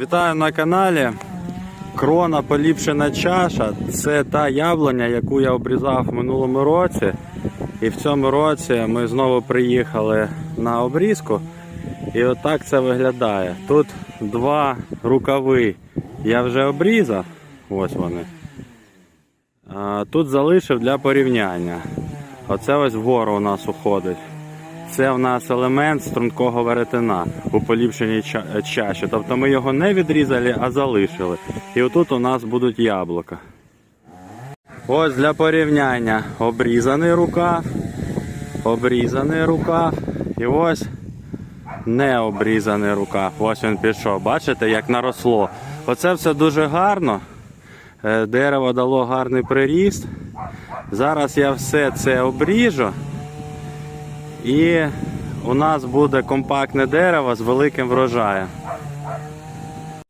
Вітаю на каналі. Крона поліпшена чаша. Це та яблуня, яку я обрізав в минулому році. І в цьому році ми знову приїхали на обрізку. І отак це виглядає. Тут два рукави я вже обрізав. Ось вони. Тут залишив для порівняння. Оце ось вгору у нас уходить. Це в нас елемент стрункого веретена у поліпшеній ча- чаші. Тобто ми його не відрізали, а залишили. І отут у нас будуть яблука. Ось для порівняння обрізаний рукав, обрізаний рукав і ось не обрізаний рукав. Ось він пішов. Бачите, як наросло. Оце все дуже гарно. Е, Дерево дало гарний приріст. Зараз я все це обріжу. І у нас буде компактне дерево з великим врожаєм.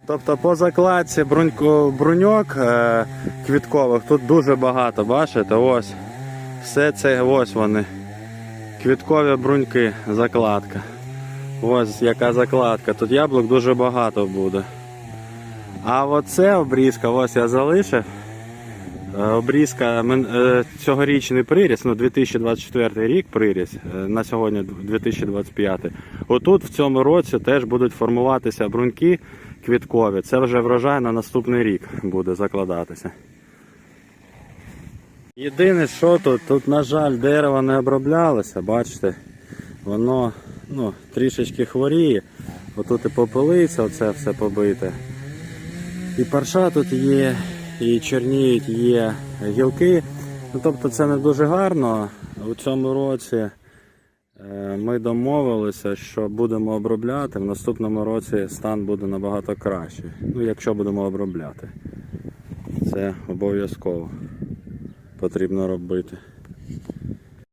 Тобто по закладці бруньок е, квіткових тут дуже багато, бачите? Ось. Все це ось вони. Квіткові бруньки, закладка. Ось яка закладка. Тут яблук дуже багато буде. А оце обрізка, ось я залишив. Е, Обрізка е, цьогорічний приріс, ну 2024 рік приріс, е, на сьогодні 2025. Отут в цьому році теж будуть формуватися бруньки квіткові. Це вже врожай на наступний рік буде закладатися. Єдине, що тут, тут, на жаль, дерево не оброблялося, бачите, воно ну, трішечки хворіє. Отут і попелиця, оце все побите. І парша тут є, і чорніють є гілки. Ну, тобто це не дуже гарно. У цьому році е, ми домовилися, що будемо обробляти. В наступному році стан буде набагато кращий. Ну, якщо будемо обробляти. Це обов'язково потрібно робити.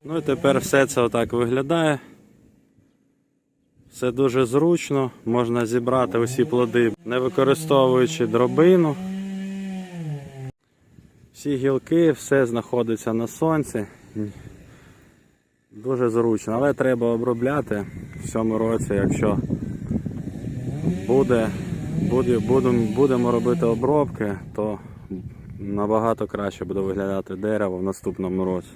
Ну і тепер все це отак виглядає. Все дуже зручно, можна зібрати усі плоди, не використовуючи дробину. Всі гілки, все знаходиться на сонці. Дуже зручно, але треба обробляти в цьому році, якщо буде, буде, будемо, будемо робити обробки, то набагато краще буде виглядати дерево в наступному році.